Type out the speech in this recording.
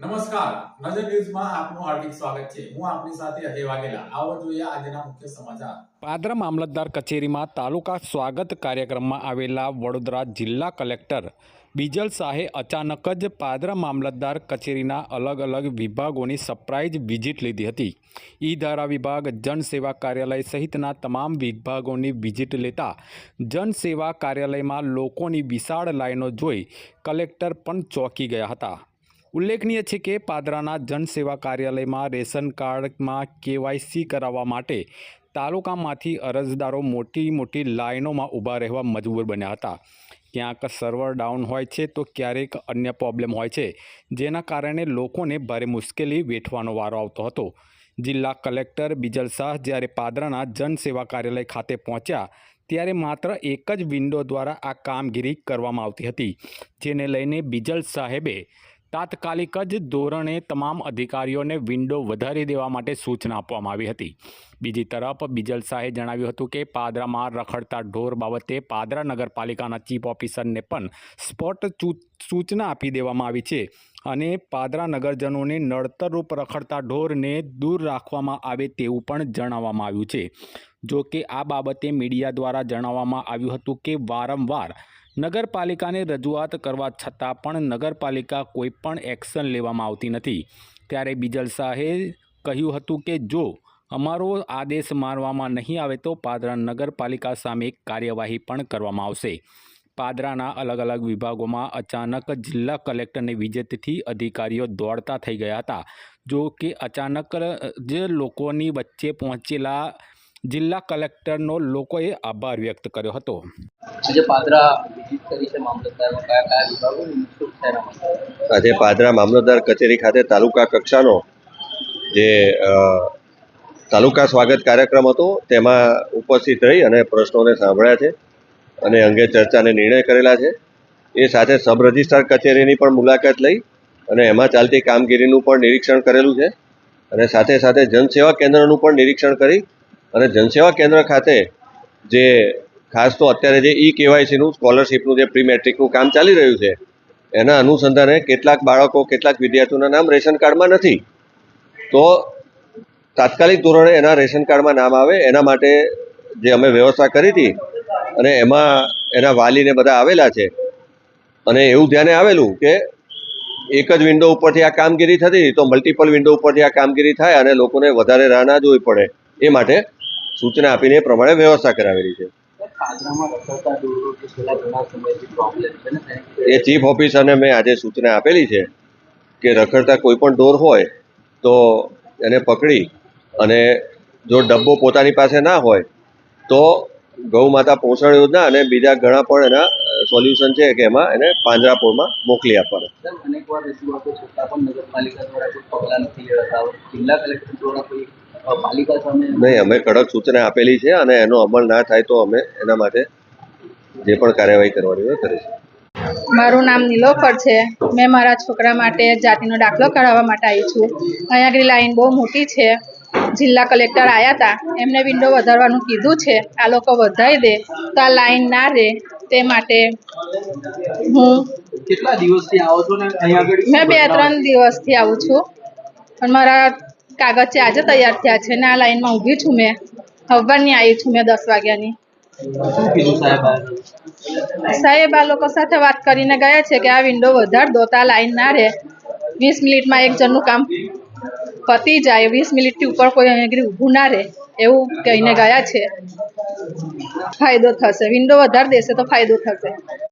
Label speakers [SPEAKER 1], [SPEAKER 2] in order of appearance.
[SPEAKER 1] નમસ્કાર. નજર ન્યૂઝમાં આપનું હાર્દિક સ્વાગત છે. હું આપની સાથે અજય વાઘેલા. આવો જોઈએ આજના મુખ્ય સમાચાર.
[SPEAKER 2] પાદરા મામલતદાર કચેરીમાં તાલુકા સ્વાગત કાર્યક્રમમાં આવેલા વડોદરા જિલ્લા કલેક્ટર બીજલ શાહે અચાનક જ પાદરા મામલતદાર કચેરીના અલગ અલગ વિભાગોની સરપ્રાઇઝ વિઝિટ લીધી હતી. ઈ ધારા વિભાગ જનસેવા કાર્યાલય સહિતના તમામ વિભાગોની વિઝિટ લેતા જનસેવા કાર્યાલયમાં લોકોની વિશાળ લાઈનો જોઈ કલેક્ટર પણ ચોંકી ગયા હતા. ઉલ્લેખનીય છે કે પાદરાના જનસેવા કાર્યાલયમાં રેશન કાર્ડમાં કેવાયસી કરાવવા માટે તાલુકામાંથી અરજદારો મોટી મોટી લાઇનોમાં ઊભા રહેવા મજબૂર બન્યા હતા. ક્યાંક સર્વર ડાઉન હોય છે તો ક્યારેક અન્ય પ્રોબ્લેમ હોય છે, જેના કારણે લોકોને ભારે મુશ્કેલી વેઠવાનો વારો આવતો હતો. જિલ્લા કલેક્ટર બિજલ શાહ જ્યારે પાદરાના જનસેવા કાર્યાલય ખાતે પહોંચ્યા, ત્યારે માત્ર એક જ વિન્ડો દ્વારા આ કામગીરી કરવામાં આવતી હતી, જેને લઈને બિજલ સાહેબે તાત્કાલિક જ ધોરણે તમામ અધિકારીઓને વિન્ડો વધારી દેવા માટે સૂચના આપવામાં આવી હતી. બીજી તરફ, બિજલ શાહે જણાવ્યું હતું કે પાદરામાં રખડતા ઢોર બાબતે પાદરા નગરપાલિકાના ચીફ ઓફિસરને પણ સ્પોટ સૂચના આપી દેવામાં આવી છે અને પાદરા નગરજનોને નડતરરૂપ રખડતા ઢોરને દૂર રાખવામાં આવે તેવું પણ જણાવવામાં આવ્યું છે. જો કે આ બાબતે મીડિયા દ્વારા જણાવવામાં આવ્યું હતું કે વારંવાર નગરપાલિકાને રજૂઆત કરવા છતાં પણ નગરપાલિકા કોઈ પણ એક્શન લેવામાં આવતી નથી. ત્યારે બિજલ શાહે કહ્યું હતું કે, જો અમારો આદેશ માનવામાં નહીં આવે તો પાદરા નગરપાલિકા સામે કાર્યવાહી પણ કરવામાં આવશે. પાદરાના અલગ અલગ વિભાગોમાં અચાનક જિલ્લા કલેક્ટરને વિજેતથી અધિકારીઓ દોડતા થઈ ગયા હતા. જો કે અચાનક જ લોકોની વચ્ચે પહોંચેલા જિલ્લા કલેક્ટરનો લોકોએ આભાર વ્યક્ત કર્યો હતો.
[SPEAKER 3] આજે પાદરા
[SPEAKER 4] મામલતદાર કચેરી ખાતે તાલુકા કક્ષાનો જે તાલુકા સ્વાગત કાર્યક્રમ હતો તેમાં ઉપસ્થિત રહી અને પ્રશ્નોને સાંભળ્યા છે અને અંગે ચર્ચાને નિર્ણય કરેલા છે. એ સાથે સબ રજિસ્ટ્રાર કચેરીની પણ મુલાકાત લઈ અને એમાં ચાલતી કામગીરીનું પણ નિરીક્ષણ કરેલું છે અને સાથે સાથે જનસેવા કેન્દ્રનું પણ નિરીક્ષણ કરી અને જનસેવા કેન્દ્ર ખાતે જે ખાસ તો અત્યારે જે ઈ કેવાયસીનું સ્કોલરશીપનું જે પ્રી મેટ્રિકનું કામ ચાલી રહ્યું છે, એના અનુસંધાને કેટલાક બાળકો, કેટલાક વિદ્યાર્થીઓના નામ રેશન કાર્ડમાં નથી. તો તાત્કાલિક ધોરણે એના રેશન કાર્ડમાં નામ આવે, એના માટે જે અમે વ્યવસ્થા કરી હતી અને એમાં એના વાલીને બધા આવેલા છે. અને એવું ધ્યાને આવેલું કે એક જ વિન્ડો ઉપરથી આ કામગીરી થતી, તો મલ્ટિપલ વિન્ડો ઉપરથી આ કામગીરી થાય અને લોકોને વધારે રાહ ના જોવી પડે. એ માટે સૂચના આપીને એ પ્રમાણે વ્યવસ્થા કરાવેલી છે. એ ચીફ ઓફિસરને મેં આજે સૂચના આપેલી છે કે રખડતા કોઈ પણ ઢોર હોય તો એને પકડી અને જો ડબ્બો પોતાની પાસે ના હોય તો ગૌ માતા પોષણ યોજના અને બીજા ઘણા પણ એના સોલ્યુશન છે કે એમાં એને પાંજરાપોળમાં મોકલી આપવાના.
[SPEAKER 3] પાલિકા સામે?
[SPEAKER 4] નહીં અમે કડક સૂચના આપેલી છે અને એનો અમલ ના થાય તો અમે એના માટે જે પણ કાર્યવાહી કરવાની હોય કરીશું.
[SPEAKER 5] મારું નામ નીલોફર છે. મેં મારા છોકરા માટે જાતિનો દાખલો કરાવવા માટે આવી છું. અહીંયા આગળ લાઈન બહુ મોટી છે. જિલ્લા કલેક્ટર આવ્યા હતા એમને વિન્ડો વધારવાનું કીધું છે. આ લોકો વધારી દે તો આ લાઈન ના રહે. તે માટે હું
[SPEAKER 3] કેટલા દિવસથી આવો છો ને અહીંયા આગળ?
[SPEAKER 5] મેં બે ત્રણ દિવસથી આવું છું. પણ મારા કાગળ છે આજે તૈયાર થયા છે ને આ લાઈનમાં ઊભી છું મેં. હવવાની આવી છું મેં દસ વાગ્યાની.
[SPEAKER 3] સાહેબ આ?
[SPEAKER 5] લોકો સાથે વાત કરીને ગયા છે કે આ વિન્ડો વધાર દો તો આ લાઈન ના રહે. વીસ મિનિટમાં એક જણનું કામ પતી જાય. વીસ મિનિટથી ઉપર કોઈ આગળ ઊભું ના રહે એવું કહીને ગયા છે. ફાયદો થશે. વિન્ડો વધારે દેશે તો ફાયદો થશે.